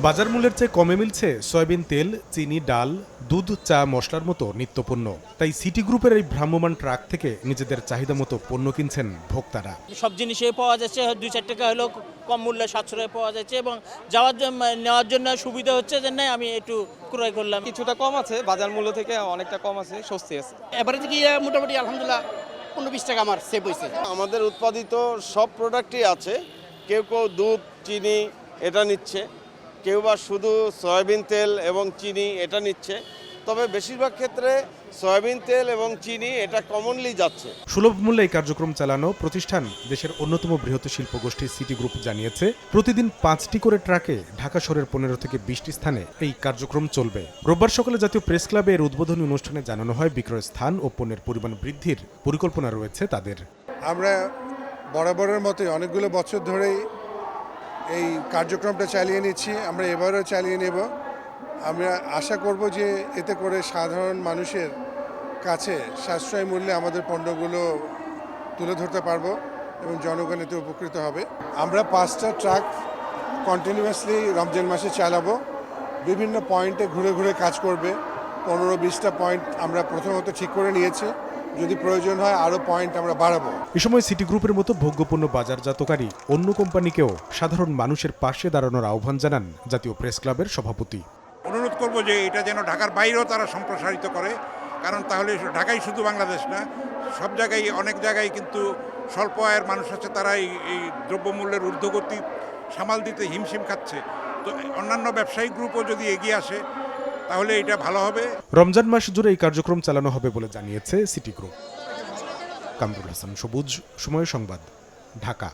বাজার মূল্যের চেয়ে কমে মিলছে সয়াবিন তেল চিনি ডাল দুধ চা মশলার মতো নিত্যপণ্য। তাই সিটি গ্রুপের এই ভ্রাম্যমান ট্রাক থেকে নিজেদের চাহিদা মতো পণ্য কিনছেন ভোক্তারা। সব জিনিসে পাওয়া যাচ্ছে দুই চার টাকা হলেও কম মূল্যে সাশ্রয় পাওয়া যাচ্ছে এবং যাওয়ার জন্য নেওয়ার জন্য সুবিধা হচ্ছে যে না আমি একটু ক্রয় করলাম। কিছুটা কম আছে বাজার মূল্য থেকে অনেকটা কম আছে স্বস্তি আছে। এবারে গিয়ে মোটামুটি আলহামদুলিল্লাহ পনেরো বিশ টাকা আমার সেভ হয়েছে। আমাদের উৎপাদিত সব প্রোডাক্টই আছে কেউ কেউ দুধ চিনি এটা নিচ্ছে। কেউ বা শুধু সয়াবিন তেল এবং চিনি এটা নিচ্ছে তবে বেশিরভাগ ক্ষেত্রে সয়াবিন তেল এবং চিনি এটা কমনলি যাচ্ছে। সুলভ মূল্যে এই কার্যক্রম চালানো প্রতিষ্ঠান দেশের অন্যতম বৃহৎ শিল্প গোষ্ঠী সিটি গ্রুপ জানিয়েছে প্রতিদিন পাঁচটি করে ট্রাকে ঢাকা শহরের পনেরো থেকে বিশটি স্থানে এই কার্যক্রম চলবে। রোববার সকালে জাতীয় প্রেস ক্লাবে এর উদ্বোধনী অনুষ্ঠানে জানানো হয় বিক্রয় স্থান ও পণ্যের পরিমাণ বৃদ্ধির পরিকল্পনা রয়েছে তাদের। আমরা বরাবরের মতোই অনেকগুলো বছর ধরেই এই কার্যক্রমটা চালিয়ে নিচ্ছি, আমরা এবারও চালিয়ে নেব। আমরা আশা করব যে এতে করে সাধারণ মানুষের কাছে সাশ্রয় মূল্যে আমাদের পণ্যগুলো তুলে ধরতে পারব এবং জনগণ এতে উপকৃত হবে। আমরা পাঁচটা ট্রাক কন্টিনিউয়াসলি রমজান মাসে চালাবো। বিভিন্ন পয়েন্টে ঘুরে ঘুরে কাজ করবে। পনেরো, বিশটা পয়েন্ট আমরা প্রথমত ঠিক করে নিয়েছি। যদি প্রয়োজন হয় আরও পয়েন্ট আমরা বাড়াবো। এ সময় সিটি গ্রুপের মতো ভোগ্যপণ্য বাজারজাতকারী অন্য কোম্পানিকেও সাধারণ মানুষের পাশে দাঁড়ানোর আহ্বান জানান জাতীয় প্রেস ক্লাবের সভাপতি। অনুরোধ করব যে এটা যেন ঢাকার বাইরেও তারা সম্প্রসারিত করে কারণ তাহলে ঢাকাই শুধু বাংলাদেশ না সব জায়গায় অনেক জায়গায় কিন্তু স্বল্প আয়ের মানুষ আছে তারা এই এই দ্রব্যমূল্যের ঊর্ধ্বগতি সামাল দিতে হিমশিম খাচ্ছে। তো অন্যান্য ব্যবসায়িক গ্রুপও যদি এগিয়ে আসে তাহলে এটা ভালো হবে। রমজান মাস জুড়ে এই কার্যক্রম চালানো হবে বলে জানিয়েছে সিটি গ্রুপ। কামরুল হাসান, সবুজ, সময় সংবাদ, ঢাকা।